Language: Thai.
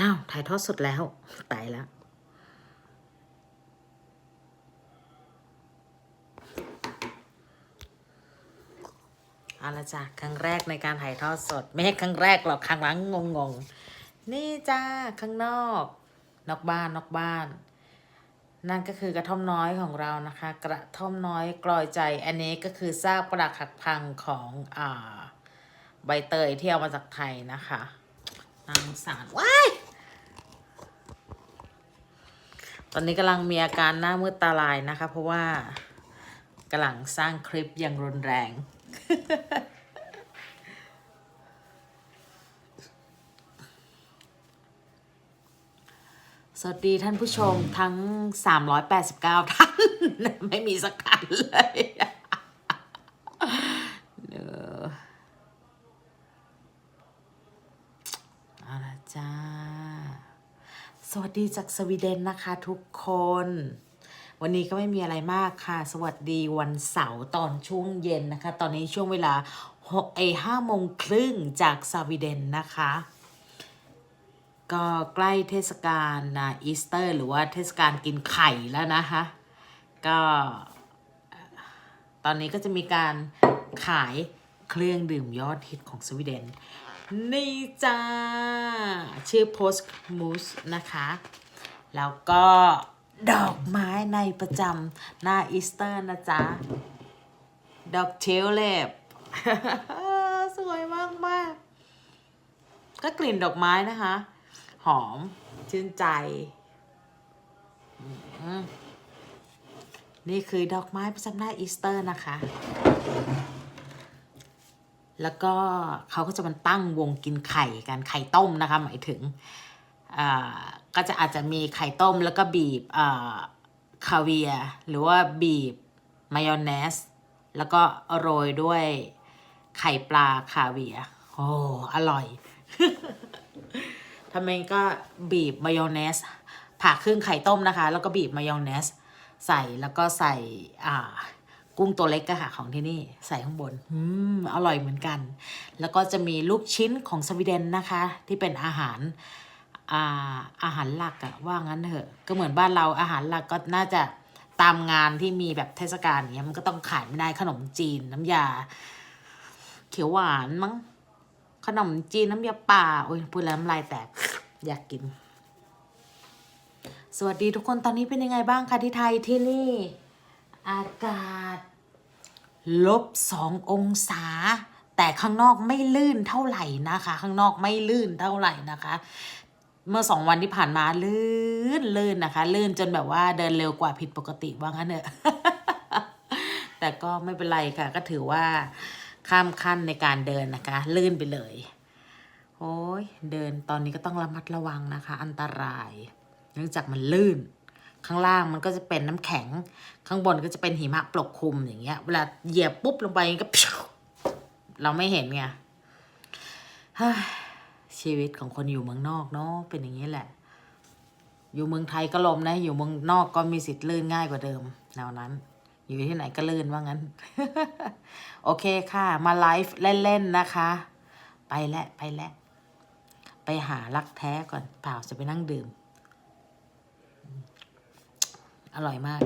้าว ถ่ายทอดสดแล้ว ตายแล้ว เอาละจ้ะครั้งแรกในการถ่ายทอดสด ไม่ใช่ครั้งแรกหรอกครั้งหลังงงงนี่จ้าข้างนอก นอกบ้านนอกบ้าน นั่นก็คือกระท่อมน้อยของเรานะคะ กระท่อมน้อยกลอยใจ อันนี้ก็คือซากปรักหักพังของอ่าใบเตยที่เอามาจากไทยนะคะนางสารว้าย ตอนนี้กำลังมีอาการหน้ามืดตาลายนะคะ เพราะว่ากำลังสร้างคลิปอย่างรุนแรง สวัสดีท่านผู้ชมทั้ง 389 ท่าน ไม่มีสักท่านเลยเนอเอาละจ้า สวัสดีจากสวีเดนนะคะทุกคน วันนี้ก็ไม่มีอะไรมากค่ะ สวัสดีวันเสาร์ตอนช่วงเย็นนะคะ ตอนนี้ช่วงเวลา6เอห้าโมงครึ่งจากสวีเดนนะคะ ก็ใกล้เทศกาลนะอีสเตอร์ หรือว่าเทศกาลกินไข่แล้วนะคะ ก็ ตอนนี้ก็จะมีการขายเครื่องดื่มยอดฮิตของสวีเดน นี่จ้า ชื่อ Post Moose นะคะ แล้วก็ดอกไม้ในประจำหน้าอีสเตอร์นะจ๊ะ ดอกเทลเล็บสวยมากมากก็กลิ่นดอกไม้นะคะ หอม ชื่นใจ นี่คือดอกไม้ประจำหน้าอีสเตอร์นะคะ แล้วก็เขาก็จะมันตั้งวงกินไข่กันไข่ต้มนะคะ หมายถึงอ่าก็จะอาจจะมีไข่ต้มแล้วก็บีบอ่าคาเวียหรือว่าบีบมายองเนส แล้วก็โรยด้วยไข่ปลาคาเวียโอ้อร่อยทำเองก็บีบมายองเนสผ่าครึ่งไข่ต้มนะคะ แล้วก็บีบมายองเนส ใส่แล้วก็ใส่อ่า กุ้งตัวเล็กก็ค่ะของที่นี่ใส่ข้างบน อืม อร่อยเหมือนกัน แล้วก็จะมีลูกชิ้นของสวีเดนนะคะ ที่เป็นอาหารอาอาหารหลักอะว่างั้นเถอะ ก็เหมือนบ้านเราอาหารหลักก็น่าจะตามงานที่มีแบบเทศกาลเนี้ยมันก็ต้องขายไม่ได้ขนมจีนน้ำยา เขียวหวานมั้งขนมจีนน้ำยาป่าโอ้ยพูดแล้วน้ำลายแตกอยากกิน สวัสดีทุกคนตอนนี้เป็นยังไงบ้างคะที่ไทยที่นี่ อากาศ ลบสององศา แต่ข้างนอกไม่ลื่นเท่าไหร่นะคะ ข้างนอกไม่ลื่นเท่าไหร่นะคะ เมื่อสองวันที่ผ่านมาลื่นลื่นนะคะ ลื่นจนแบบว่าเดินเร็วกว่าผิดปกติว่างั้นเถอะแต่ก็ไม่เป็นไรค่ะ ก็ถือว่าข้ามขั้นในการเดินนะคะ ลื่นไปเลยโอ้ยเดินตอนนี้ก็ต้องระมัดระวังนะคะ อันตราย เนื่องจากมันลื่น ข้างล่างมันก็จะเป็นน้ำแข็ง ข้างบนก็จะเป็นหิมะปกคลุมอย่างเงี้ย เวลาเหยียบปุ๊บลงไปก็เราไม่เห็นไงชีวิตของคนอยู่เมืองนอกเนาะเป็นอย่างนี้แหละ อยู่เมืองไทยก็ลมนะ อยู่เมืองนอกก็มีสิทธิ์ลื่นง่ายกว่าเดิมแนวนั้น อยู่ที่ไหนก็ลื่นว่างั้น โอเคค่ะ มาไลฟ์เล่นๆนะคะ ไปแล้วไปแล้วไปหารักแท้ก่อนเปล่าจะไปนั่งดื่ม อร่อยมาก